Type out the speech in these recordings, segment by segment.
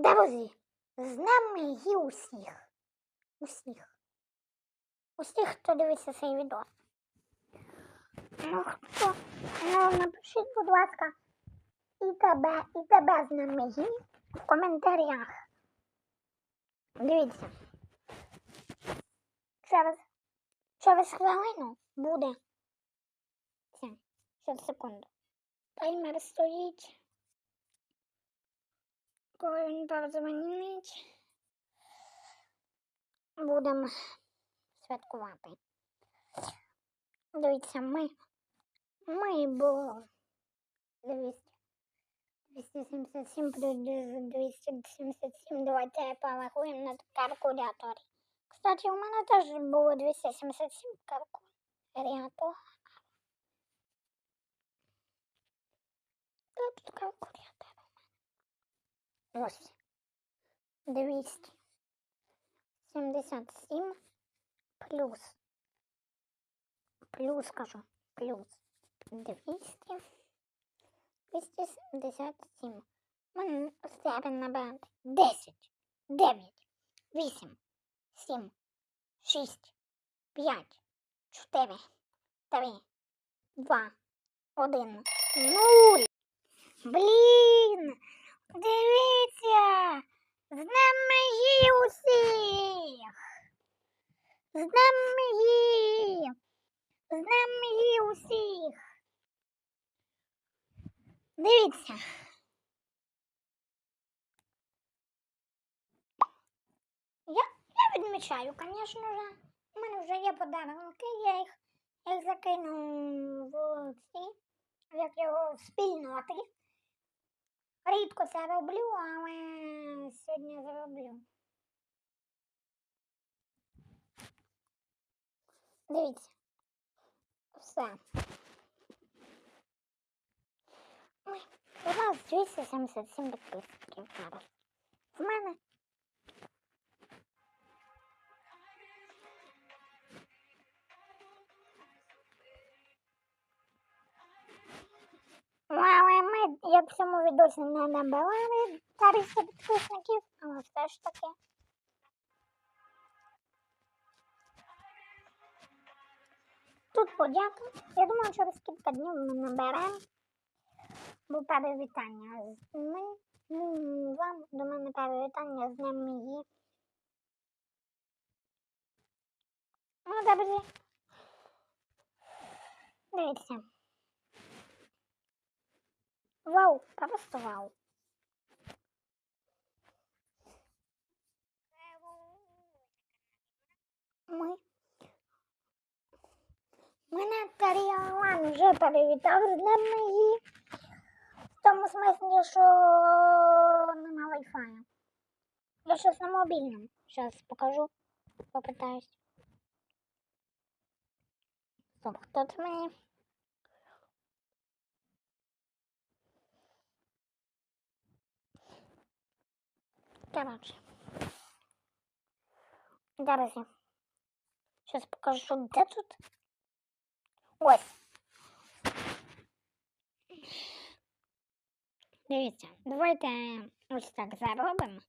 Друзі, з нами її усіх. Усіх. Усіх, хто дивиться цей відео. Ну хто? Ну, напишіть, будь ласка, і тебе, і тебе з нами її в коментарях. Дивіться. Через, через хвилину буде. Це, ще секунду. Таймер стоїть. Він передзвонить, будемо святкувати. Дивіться, ми, ми було 200, 277 плюс 277, давайте порахуємо на калькуляторі. Кстати, у мене теж було 277 калькулятор. Де тут калькулятор? Ось. 277 плюс. Плюс скажу. Плюс 200. 277. Ми треба набрати 10, 9, 8, 7, 6, 5, 4, 3, 2, 1, 0. Блін! Дивіться! З нами її усіх! З нами її! З нами її усіх! Дивіться! Я, я відмічаю, звісно ж. У мене вже є подарунки, я їх, я їх закинув в як його в спільноти. Рідко це роблю, але сьогодні зроблю. Дивіться. Все. Ой, у нас 277 підписників зараз. В мене. Відосі не набирали 300 підписників, але все ж таки. Тут подяка. Я думаю, через кілька днів ми наберемо. Бо перевітання з ми, вам до мене перевітання з ним її. Ну, добре. Дивіться. Вау, просто вау. Ми. Мене Таріалан вже перевітав днем її. В тому смислі, що нема вайфаю. Я щось на мобільному. Зараз покажу. Попитаюсь. Стоп, хто це мені? Короче. Зараз я. Сейчас покажу, де тут. Ось. Дивіться, давайте ось так заробимо.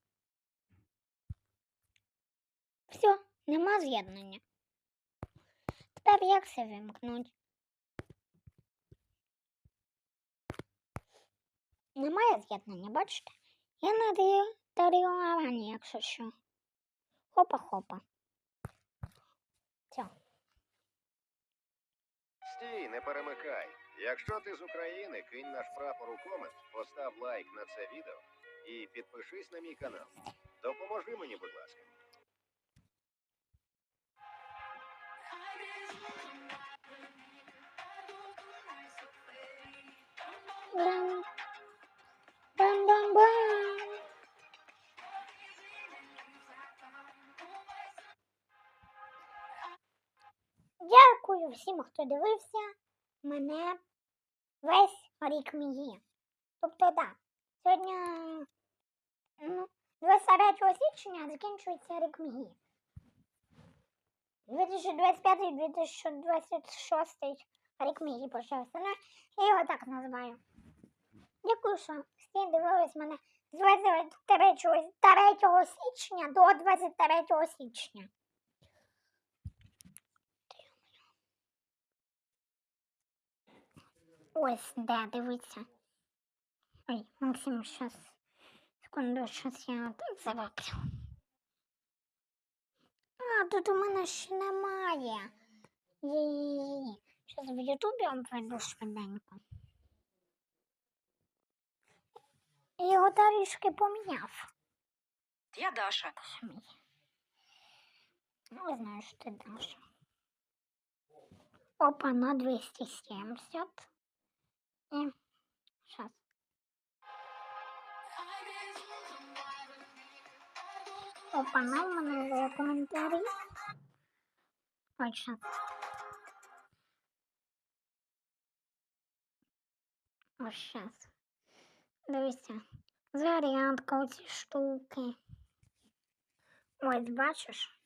Все, нема з'єднання. Тепер як це вимкнуть? Немає з'єднання, бачите? Я надаю таріловані, якщо що. Хопа-хопа. Все. Стій, не перемикай. Якщо ти з України, кинь наш прапор у комент, постав лайк на це відео і підпишись на мій канал. Допоможи мені, будь ласка. Бам. Дякую всім, хто дивився мене весь рік мії. Тобто, так, да, сьогодні ну, 23 січня закінчується рік мії. 2025-2026 рік мії почався. Ну, я його так називаю. Дякую, що всі дивились мене З 23 3 січня до 23 січня. Ось, де, дивіться. Ой, Максим, щас. Секунду, щас я так завоплю. А, тут у мене ще немає. Є-є-є. Щас в Ютубі обведу швиденько. Його трішки поміняв. Я Даша. Даша. Ну, знаю, що ти Даша. Опа, на 270. І щас. Опа, на в мене вже коментарі. Ой, щас. Ось щас. Дивіться. Зарядка, оці штуки. Ось, бачиш?